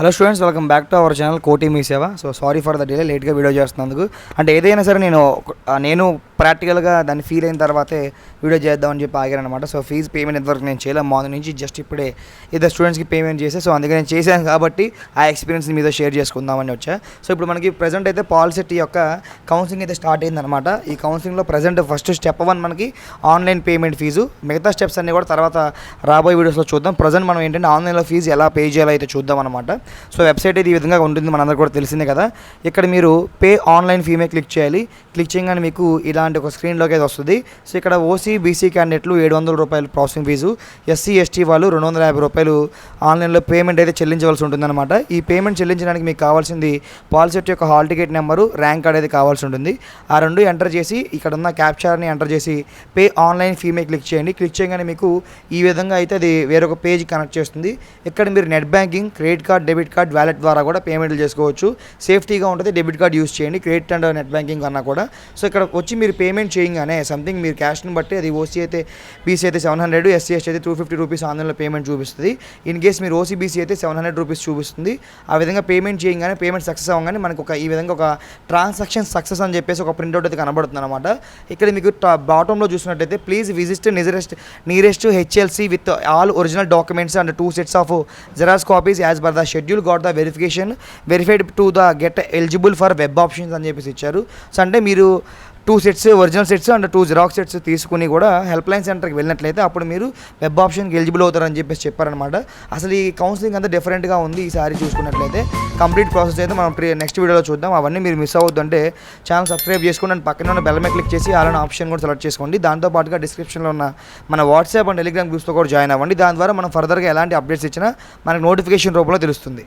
Hello students welcome back to our channel Koti మీ సేవ. So sorry for the delay లేట్గా video చేస్తున్నందుకు. అంటే ఏదైనా సరే నేను ఒక- నేను ప్రాక్టికల్గా దాన్ని ఫీల్ అయిన తర్వాతే వీడియో చేద్దామని చెప్పి ఆగాను అనమాట సో ఫీజు పేమెంట్ ఎంతవరకు నేను చేయలేదు. మార్నింగ్ నుంచి జస్ట్ ఇప్పుడే ఇద్దరు స్టూడెంట్స్కి పేమెంట్ చేసే సో అందుకే నేను చేశాను కాబట్టి ఆ ఎక్స్పీరియన్స్ మీతో షేర్ చేసుకుందామని వచ్చా. సో ఇప్పుడు మనకి ప్రజెంట్ అయితే పాలసెట్ యొక్క కౌన్సిలింగ్ అయితే స్టార్ట్ అయిందనమాట ఈ కౌన్సిలింగ్లో ప్రజెంట్ ఫస్ట్ స్టెప్ వన్ మనకి ఆన్లైన్ పేమెంట్ ఫీజు. మిగతా స్టెప్స్ అన్ని కూడా తర్వాత రాబోయే వీడియోస్లో చూద్దాం. ప్రజెంట్ మనం ఏంటంటే ఆన్లైన్లో ఫీజు ఎలా పే చేయాలో అయితే చూద్దాం అనమాట సో వెబ్సైట్ అయితే ఈ విధంగా ఉంటుంది. మనందరూ కూడా తెలిసిందే కదా. ఇక్కడ మీరు పే ఆన్లైన్ ఫీమే క్లిక్ చేయాలి. క్లిక్ చేయగానే మీకు ఇలా లాంటి ఒక స్క్రీన్లోకి అయితే వస్తుంది. సో ఇక్కడ ఓసీ బీసీ క్యాండిడేట్లు ఏడు వందల రూపాయలు ప్రాసెసింగ్ ఫీజు ఎస్సీ ఎస్టీ వాళ్ళు రెండు వందల యాభై రూపాయలు ఆన్లైన్లో పేమెంట్ అయితే చెల్లించవలసి ఉంటుందన్నమాట. ఈ పేమెంట్ చెల్లించడానికి మీకు కావాల్సింది పాలసెట్ యొక్క hall ticket number rank card అయితే కావాల్సి ఉంటుంది. ఆ రెండు ఎంటర్ చేసి ఇక్కడ ఉన్న క్యాప్చర్ని ఎంటర్ చేసి పే ఆన్లైన్ ఫీ క్లిక్ చేయండి. క్లిక్ చేయగానే మీకు ఈ విధంగా అయితే అది వేరొక పేజ్ కనెక్ట్ చేస్తుంది. ఇక్కడ మీరు net banking credit card debit card wallet ద్వారా కూడా పేమెంట్లు చేసుకోవచ్చు. సేఫ్టీగా ఉంటుంది డెబిట్ కార్డ్ యూస్ చేయండి. క్రెడిట్ అండ్ నెట్ బ్యాంకింగ్ అన్నా కూడా. సో ఇక్కడ వచ్చి మీరు పేమెంట్ చేయగానే సంథింగ్ మీరు క్యాష్ని బట్టి అది ఓసీ అయితే బీసీ అయితే సెవెన్ హండ్రెడ్ ఎస్సీ ఎస్టీ అయితే టూ ఫిఫ్టీ రూపీస్ ఆన్లైన్లో పేమెంట్ చూపిస్తుంది. ఇన్ కేస్ మీరు ఓసీబీసీ అయితే సెవెన్ హండ్రెడ్ రూపీస్ చూపిస్తుంది. ఆ విధంగా పేమెంట్ చేయగానే పేమెంట్ సక్సెస్ అవ్వగానే మనకు ఒక ఈ విధంగా ఒక ట్రాన్సాక్షన్ సక్సెస్ అని చెప్పేసి ఒక ప్రింట్అవుట్ అయితే కనబడుతుంది అనమాట ఇక్కడ మీకు బాటంలో చూసినట్టయితే please visit nearest nearest HLC with all original documents and two sets of xerox copies as per the schedule got the verification verified to the get eligible for web options అని చెప్పేసి ఇచ్చారు. సో అంటే మీరు two sets original sets and two xerox sets తీసుకుని కూడా help line సెంటర్కి వెళ్ళినట్లయితే అప్పుడు మీరు వెబ్ ఆప్షన్కి ఎలిజిబుల్ అవుతారని చెప్పేసి చెప్పారనమాట అసలు ఈ కౌన్సిలింగ్ అంతా డిఫరెంట్గా ఉంది ఈసారి చూసుకున్నట్లయితే. కంప్లీట్ ప్రాసెస్ అయితే మనం నెక్స్ట్ వీడియోలో చూద్దాం. అవన్నీ మీరు మిస్ అవ్వద్దంటే ఛానల్ సబ్స్క్రైబ్ చేసుకోండి అండ్ పక్కన ఉన్న బెల్ మీద క్లిక్ చేసి అలానే ఆప్షన్ కూడా సెలెక్ట్ చేసుకోండి. దాంతో పాటుగా డిస్క్రిప్షన్లో ఉన్న మన వాట్సాప్ అండ్ టెలిగ్రామ్ గ్రూప్స్తో కూడా జాయిన్ అవ్వండి. దాని ద్వారా మనం ఫర్దర్గా ఎలాంటి అప్డేట్స్ ఇచ్చినా మనకు నోటిఫికేషన్ రూపంలో తెలుస్తుంది.